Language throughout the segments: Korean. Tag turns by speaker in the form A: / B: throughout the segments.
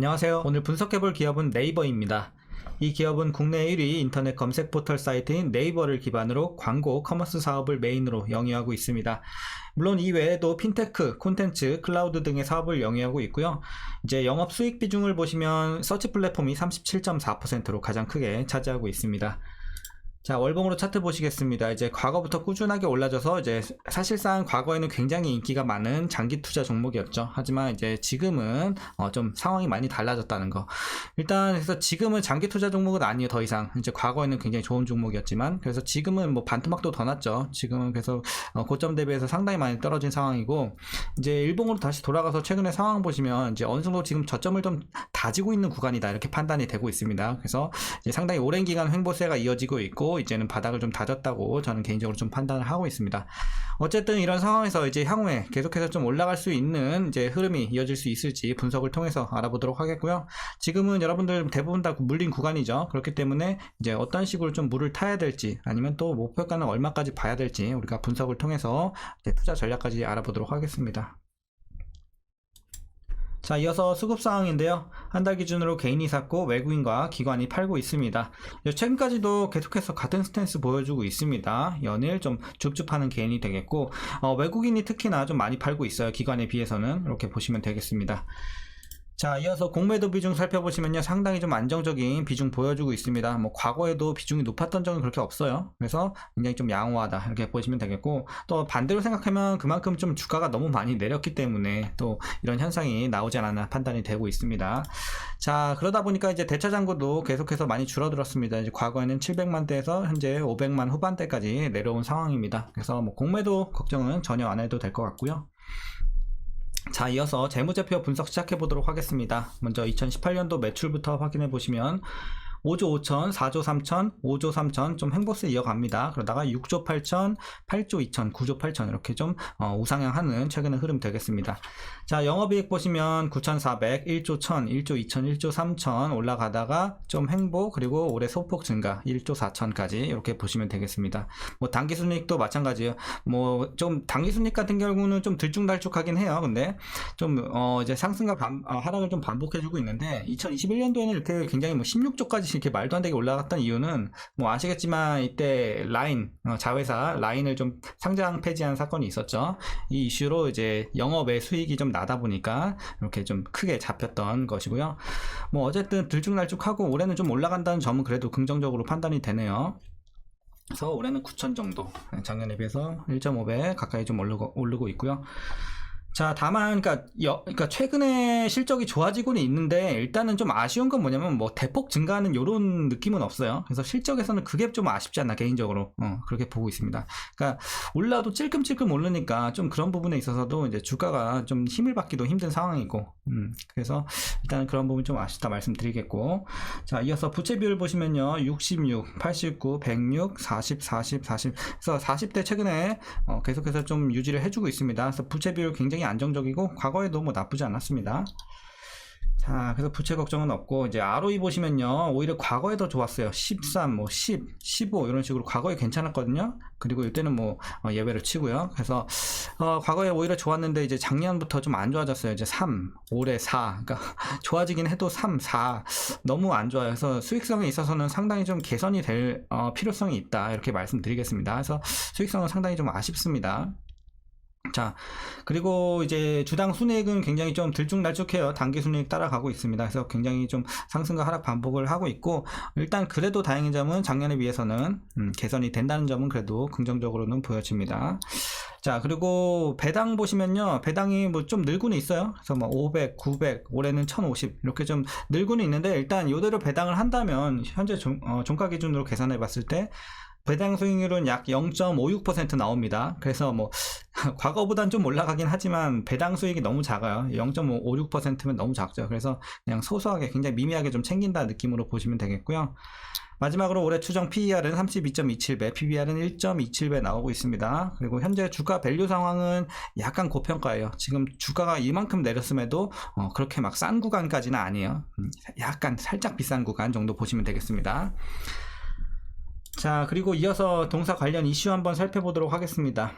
A: 안녕하세요. 오늘 분석해볼 기업은 네이버입니다. 이 기업은 국내 1위 인터넷 검색 포털 사이트인 네이버를 기반으로 광고, 커머스 사업을 메인으로 영위하고 있습니다. 물론 이 외에도 핀테크, 콘텐츠, 클라우드 등의 사업을 영위하고 있고요. 이제 영업 수익 비중을 보시면 서치 플랫폼이 37.4%로 가장 크게 차지하고 있습니다. 자, 월봉으로 차트 보시겠습니다. 이제 과거부터 꾸준하게 올라져서 이제 사실상 과거에는 굉장히 인기가 많은 장기 투자 종목이었죠. 하지만 이제 지금은 어, 좀 상황이 많이 달라졌다는 거. 일단 그래서 지금은 장기 투자 종목은 아니에요. 더 이상. 이제 과거에는 굉장히 좋은 종목이었지만 그래서 지금은 뭐 반토막도 더 났죠. 지금은 그래서 어, 고점 대비해서 상당히 많이 떨어진 상황이고 이제 일봉으로 다시 돌아가서 최근에 상황 보시면 이제 어느 정도 지금 저점을 좀 다지고 있는 구간이다 이렇게 판단이 되고 있습니다. 그래서 이제 상당히 오랜 기간 횡보세가 이어지고 있고 이제는 바닥을 좀 다졌다고 저는 개인적으로 좀 판단을 하고 있습니다. 어쨌든 이런 상황에서 이제 향후에 계속해서 좀 올라갈 수 있는 이제 흐름이 이어질 수 있을지 분석을 통해서 알아보도록 하겠고요. 지금은 여러분들 대부분 다 물린 구간이죠. 그렇기 때문에 이제 어떤 식으로 좀 물을 타야 될지 아니면 또 목표가는 얼마까지 봐야 될지 우리가 분석을 통해서 투자 전략까지 알아보도록 하겠습니다. 자, 이어서 수급 상황인데요. 한 달 기준으로 개인이 샀고 외국인과 기관이 팔고 있습니다. 최근까지도 계속해서 같은 스탠스 보여주고 있습니다. 연일 좀 줍줍하는 개인이 되겠고 어, 외국인이 특히나 좀 많이 팔고 있어요. 기관에 비해서는 이렇게 보시면 되겠습니다. 자, 이어서 공매도 비중 살펴보시면요. 상당히 좀 안정적인 비중 보여주고 있습니다. 뭐, 과거에도 비중이 높았던 적은 그렇게 없어요. 그래서 굉장히 좀 양호하다. 이렇게 보시면 되겠고, 또 반대로 생각하면 그만큼 좀 주가가 너무 많이 내렸기 때문에 또 이런 현상이 나오지 않았나 판단이 되고 있습니다. 자, 그러다 보니까 이제 대차 잔고도 계속해서 많이 줄어들었습니다. 이제 과거에는 700만대에서 현재 500만 후반대까지 내려온 상황입니다. 그래서 뭐, 공매도 걱정은 전혀 안 해도 될 것 같고요. 자, 이어서 재무제표 분석 시작해 보도록 하겠습니다. 먼저 2018년도 매출부터 확인해 보시면 5조 5천, 4조 3천, 5조 3천 좀 행보세 이어갑니다. 그러다가 6조 8천, 8조 2천, 9조 8천 이렇게 좀 어, 우상향하는 최근의 흐름 되겠습니다. 자 영업이익 보시면 9,400, 1조 1천, 1조 2천, 1조 3천 올라가다가 좀 행보 그리고 올해 소폭 증가 1조 4천까지 이렇게 보시면 되겠습니다. 뭐 당기순이익도 마찬가지예요. 뭐좀 당기순이익 같은 경우는 좀 들쭉날쭉하긴 해요. 근데 좀 어, 이제 상승과 반, 어, 하락을 좀 반복해주고 있는데 2021년도에는 이렇게 굉장히 뭐 16조까지 이렇게 말도 안 되게 올라갔던 이유는 뭐 아시겠지만 이때 라인 어, 자회사 라인을 좀 상장 폐지한 사건이 있었죠. 이 이슈로 이제 영업의 수익이 좀 나다 보니까 이렇게 좀 크게 잡혔던 것이고요. 뭐 어쨌든 들쭉날쭉하고 올해는 좀 올라간다는 점은 그래도 긍정적으로 판단이 되네요. 그래서 올해는 9천 정도 작년에 비해서 1.5배 가까이 좀 오르고, 오르고 있고요. 자, 다만, 그니까, 여, 그니까, 최근에 실적이 좋아지고는 있는데, 일단은 좀 아쉬운 건 뭐냐면, 뭐, 대폭 증가하는 요런 느낌은 없어요. 그래서 실적에서는 그게 좀 아쉽지 않나, 개인적으로. 어, 그렇게 보고 있습니다. 그니까, 올라도 찔끔찔끔 오르니까, 좀 그런 부분에 있어서도, 이제 주가가 좀 힘을 받기도 힘든 상황이고, 음, 그래서, 일단은 그런 부분 좀 아쉽다 말씀드리겠고, 자, 이어서 부채 비율 보시면요, 66, 89, 106, 40, 40, 40. 그래서 40대 최근에, 어, 계속해서 좀 유지를 해주고 있습니다. 그래서 부채 비율 굉장히 굉장히 안정적이고 과거에도 뭐 나쁘지 않았습니다. 자, 그래서 부채 걱정은 없고 이제 ROE 보시면요. 오히려 과거에 더 좋았어요. 13, 뭐 10, 15 이런 식으로 과거에 괜찮았거든요. 그리고 이때는 뭐 어, 예외를 치고요. 그래서 어, 과거에 오히려 좋았는데 이제 작년부터 좀 안 좋아졌어요. 이제 3, 올해 4. 그러니까 좋아지긴 해도 3, 4 너무 안 좋아요. 그래서 수익성에 있어서는 상당히 좀 개선이 될 어, 필요성이 있다. 이렇게 말씀드리겠습니다. 그래서 수익성은 상당히 좀 아쉽습니다. 자, 그리고 이제 주당 순이익은 굉장히 좀 들쭉날쭉해요. 단기 순이익 따라가고 있습니다. 그래서 굉장히 좀 상승과 하락 반복을 하고 있고, 일단 그래도 다행인 점은 작년에 비해서는 음, 개선이 된다는 점은 그래도 긍정적으로는 보여집니다. 자, 그리고 배당 보시면요. 배당이 뭐 좀 늘고는 있어요. 그래서 뭐 500, 900, 올해는 1050 이렇게 좀 늘고는 있는데 일단 이대로 배당을 한다면 현재 종, 어, 종가 기준으로 계산해 봤을 때 배당 수익률은 약 0.56% 나옵니다. 그래서 뭐 과거보단 좀 올라가긴 하지만 배당 수익이 너무 작아요. 0.56%면 너무 작죠. 그래서 그냥 소소하게 굉장히 미미하게 좀 챙긴다 느낌으로 보시면 되겠고요. 마지막으로 올해 추정 PER은 32.27배, PBR은 1.27배 나오고 있습니다. 그리고 현재 주가 밸류 상황은 약간 고평가예요. 지금 주가가 이만큼 내렸음에도 어, 그렇게 막 싼 구간까지는 아니에요. 음, 약간 살짝 비싼 구간 정도 보시면 되겠습니다. 자, 그리고 이어서 동사 관련 이슈 한번 살펴보도록 하겠습니다.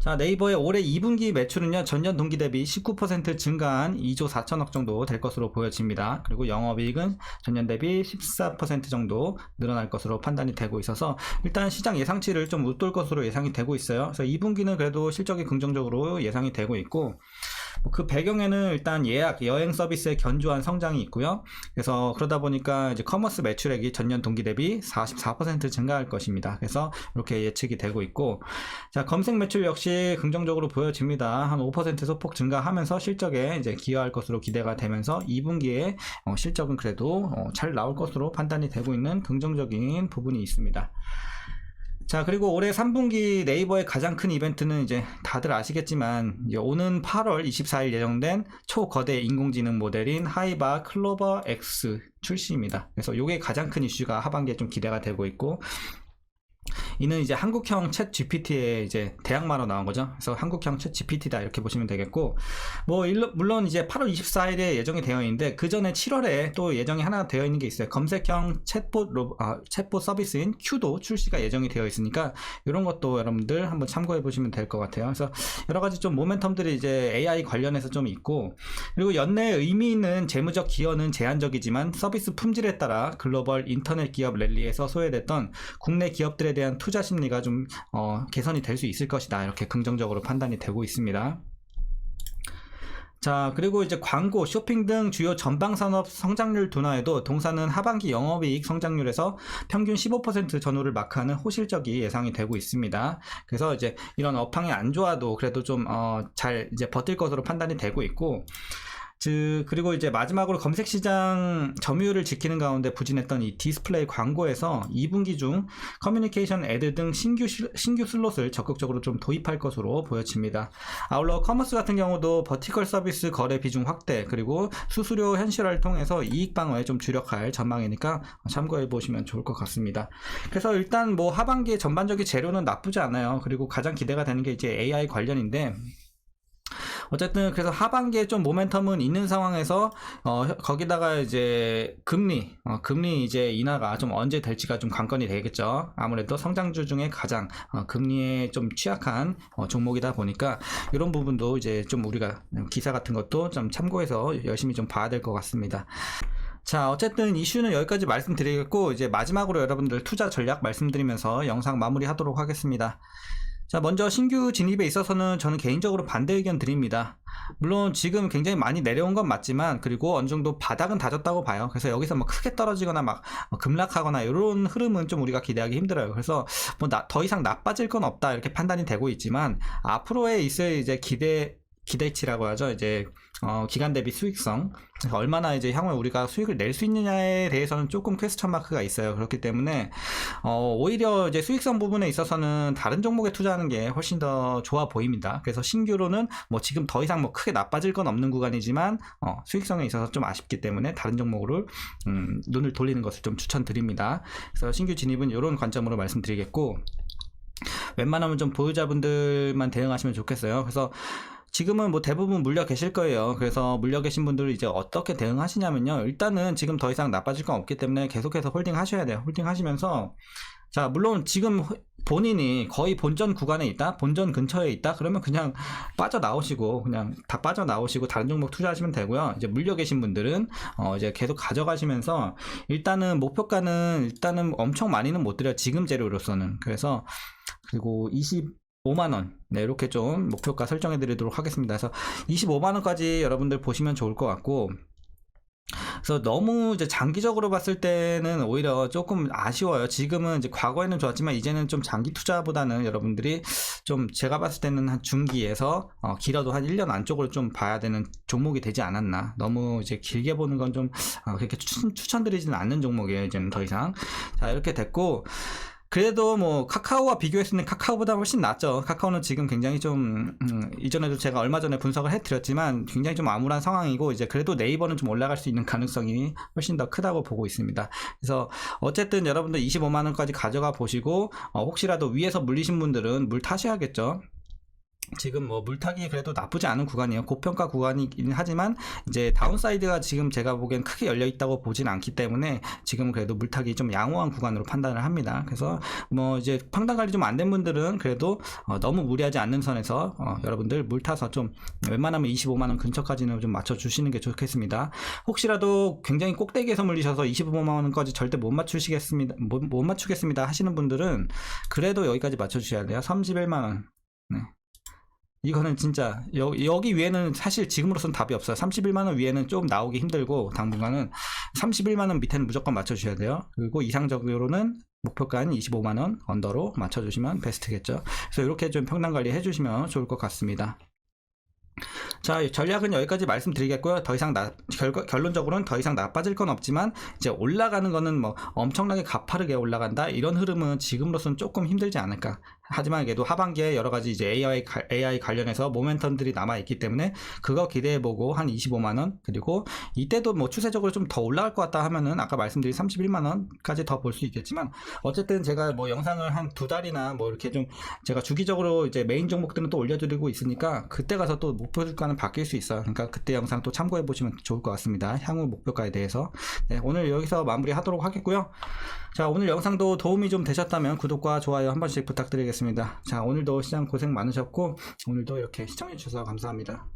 A: 자, 네이버의 올해 2분기 매출은요, 전년 동기 대비 19% 증가한 2조 4천억 정도 될 것으로 보여집니다. 그리고 영업이익은 전년 대비 14% 정도 늘어날 것으로 판단이 되고 있어서 일단 시장 예상치를 좀 웃돌 것으로 예상이 되고 있어요. 그래서 2분기는 그래도 실적이 긍정적으로 예상이 되고 있고, 뭐 그 배경에는 일단 예약, 여행 서비스의 견조한 성장이 있고요. 그래서 그러다 보니까 이제 커머스 매출액이 전년 동기 대비 44% 증가할 것입니다. 그래서 이렇게 예측이 되고 있고, 자, 검색 매출 역시 긍정적으로 보여집니다. 한 5% 소폭 증가하면서 실적에 이제 기여할 것으로 기대가 되면서 2분기에 어, 실적은 그래도 어, 잘 나올 것으로 판단이 되고 있는 긍정적인 부분이 있습니다. 자, 그리고 올해 3분기 네이버의 가장 큰 이벤트는 이제 다들 아시겠지만, 이제 오는 8월 24일 예정된 초거대 인공지능 모델인 하이바 클로버 X 출시입니다. 그래서 이게 가장 큰 이슈가 하반기에 좀 기대가 되고 있고, 이는 이제 한국형 챗 GPT의 이제 대항마로 나온 거죠. 그래서 한국형 챗 GPT다 이렇게 보시면 되겠고, 뭐 일로- 물론 이제 8월 24일에 예정이 되어 있는데 그 전에 7월에 또 예정이 하나 되어 있는 게 있어요. 검색형 챗봇 로, 아, 챗봇 서비스인 큐도 출시가 예정이 되어 있으니까 이런 것도 여러분들 한번 참고해 보시면 될 것 같아요. 그래서 여러 가지 좀 모멘텀들이 이제 AI 관련해서 좀 있고 그리고 연내 의미 있는 재무적 기여는 제한적이지만 서비스 품질에 따라 글로벌 인터넷 기업 랠리에서 소외됐던 국내 기업들에 대한 투자 심리가 좀 어, 개선이 될 수 있을 것이다 이렇게 긍정적으로 판단이 되고 있습니다. 자, 그리고 이제 광고, 쇼핑 등 주요 전방 산업 성장률 둔화에도 동사는 하반기 영업이익 성장률에서 평균 15% 전후를 마크하는 호실적이 예상이 되고 있습니다. 그래서 이제 이런 업황이 안 좋아도 그래도 좀, 어, 잘 이제 버틸 것으로 판단이 되고 있고, 즉, 그리고 이제 마지막으로 검색 시장 점유율을 지키는 가운데 부진했던 이 디스플레이 광고에서 2분기 중 커뮤니케이션 애드 등 신규, 실- 신규 슬롯을 적극적으로 좀 도입할 것으로 보여집니다. 아울러 커머스 같은 경우도 버티컬 서비스 거래 비중 확대 그리고 수수료 현실화를 통해서 이익 방어에 좀 주력할 전망이니까 참고해 보시면 좋을 것 같습니다. 그래서 일단 뭐 하반기에 전반적인 재료는 나쁘지 않아요. 그리고 가장 기대가 되는 게 이제 AI 관련인데 어쨌든 그래서 하반기에 좀 모멘텀은 있는 상황에서 어, 거기다가 이제 금리 어, 금리 이제 인하가 좀 언제 될지가 좀 관건이 되겠죠. 아무래도 성장주 중에 가장 어, 금리에 좀 취약한 어, 종목이다 보니까 이런 부분도 이제 좀 우리가 기사 같은 것도 좀 참고해서 열심히 좀 봐야 될 것 같습니다. 자, 어쨌든 이슈는 여기까지 말씀드리겠고, 이제 마지막으로 여러분들 투자 전략 말씀드리면서 영상 마무리 하도록 하겠습니다. 자, 먼저 신규 진입에 있어서는 저는 개인적으로 반대 의견 드립니다. 물론 지금 굉장히 많이 내려온 건 맞지만, 그리고 어느 정도 바닥은 다졌다고 봐요. 그래서 여기서 뭐 크게 떨어지거나 막 급락하거나 이런 흐름은 좀 우리가 기대하기 힘들어요. 그래서 뭐 더 이상 나빠질 건 없다 이렇게 판단이 되고 있지만, 앞으로의 있을 이제 기대, 기대치라고 하죠. 이제 어, 기간 대비 수익성 얼마나 이제 향후에 우리가 수익을 낼 수 있느냐에 대해서는 조금 퀘스천 마크가 있어요. 그렇기 때문에 어, 오히려 이제 수익성 부분에 있어서는 다른 종목에 투자하는 게 훨씬 더 좋아 보입니다. 그래서 신규로는 뭐 지금 더 이상 뭐 크게 나빠질 건 없는 구간이지만 어, 수익성에 있어서 좀 아쉽기 때문에 다른 종목으로 음, 눈을 돌리는 것을 좀 추천드립니다. 그래서 신규 진입은 이런 관점으로 말씀드리겠고 웬만하면 좀 보유자분들만 대응하시면 좋겠어요. 그래서 지금은 뭐 대부분 물려 계실 거예요. 그래서 물려 계신 분들은 이제 어떻게 대응하시냐면요. 일단은 지금 더 이상 나빠질 건 없기 때문에 계속해서 홀딩 하셔야 돼요. 홀딩 하시면서 자, 물론 지금 본인이 거의 본전 구간에 있다, 본전 근처에 있다, 그러면 그냥 빠져나오시고, 그냥 다 빠져나오시고, 다른 종목 투자하시면 되고요. 이제 물려 계신 분들은, 어, 이제 계속 가져가시면서, 일단은 목표가는, 일단은 엄청 많이는 못 드려요. 지금 재료로서는. 그래서, 그리고 25만원. 네, 이렇게 좀 목표가 설정해 드리도록 하겠습니다. 그래서 25만원까지 여러분들 보시면 좋을 것 같고, 그래서 너무 이제 장기적으로 봤을 때는 오히려 조금 아쉬워요. 지금은 이제 과거에는 좋았지만 이제는 좀 장기 투자보다는 여러분들이 좀 제가 봤을 때는 한 중기에서 어, 길어도 한 1년 안쪽으로 좀 봐야 되는 종목이 되지 않았나. 너무 이제 길게 보는 건좀 어, 그렇게 추천, 추천드리지는 않는 종목이에요. 이제는 더 이상. 자, 이렇게 됐고 그래도 뭐 카카오와 비교했을 때 카카오보다 훨씬 낫죠. 카카오는 지금 굉장히 좀 음, 이전에도 제가 얼마 전에 분석을 해드렸지만 굉장히 좀 암울한 상황이고 이제 그래도 네이버는 좀 올라갈 수 있는 가능성이 훨씬 더 크다고 보고 있습니다. 그래서 어쨌든 여러분들 25만 원까지 가져가 보시고 어, 혹시라도 위에서 물리신 분들은 물 타셔야겠죠. 지금 뭐 물타기 그래도 나쁘지 않은 구간이에요. 고평가 구간이긴 하지만 이제 다운사이드가 지금 제가 보기엔 크게 열려 있다고 보진 않기 때문에 지금 그래도 물타기 좀 양호한 구간으로 판단을 합니다. 그래서 뭐 이제 평단 관리 좀 안 된 분들은 그래도 어, 너무 무리하지 않는 선에서 어, 여러분들 물 타서 좀 웬만하면 25만 원 근처까지는 좀 맞춰 주시는 게 좋겠습니다. 혹시라도 굉장히 꼭대기에서 물리셔서 25만 원까지 절대 못 맞추시겠습니다. 못, 못 맞추겠습니다 하시는 분들은 그래도 여기까지 맞춰 주셔야 돼요. 31만 원. 네. 이거는 진짜 여, 여기 위에는 사실 지금으로선 답이 없어요. 31만 원 위에는 좀 나오기 힘들고 당분간은 31만 원 밑에는 무조건 맞춰주셔야 돼요. 그리고 이상적으로는 목표가는 25만 원 언더로 맞춰주시면 베스트겠죠. 그래서 이렇게 좀 평단 관리 해주시면 좋을 것 같습니다. 자, 전략은 여기까지 말씀드리겠고요. 더 이상 나, 결, 결론적으로는 더 이상 나빠질 건 없지만 이제 올라가는 거는 뭐 엄청나게 가파르게 올라간다 이런 흐름은 지금으로서는 조금 힘들지 않을까. 하지만 그래도 하반기에 여러 가지 이제 AI, 가- AI 관련해서 모멘텀들이 남아 있기 때문에 그거 기대해 보고 한 25만 원 그리고 이때도 뭐 추세적으로 좀 더 올라갈 것 같다 하면은 아까 말씀드린 31만 원까지 더 볼 수 있겠지만 어쨌든 제가 뭐 영상을 한 두 달이나 뭐 이렇게 좀 제가 주기적으로 이제 메인 종목들은 또 올려드리고 있으니까 그때 가서 또 목표 주가는 바뀔 수 있어요. 그러니까 그때 영상 또 참고해 보시면 좋을 것 같습니다. 향후 목표가에 대해서 네, 오늘 여기서 마무리 하도록 하겠고요. 자 오늘 영상도 도움이 좀 되셨다면 구독과 좋아요 한 번씩 부탁드리 겠습니다. 자 오늘도 시장 고생 많으셨고 오늘도 이렇게 시청해 주셔서 감사합니다.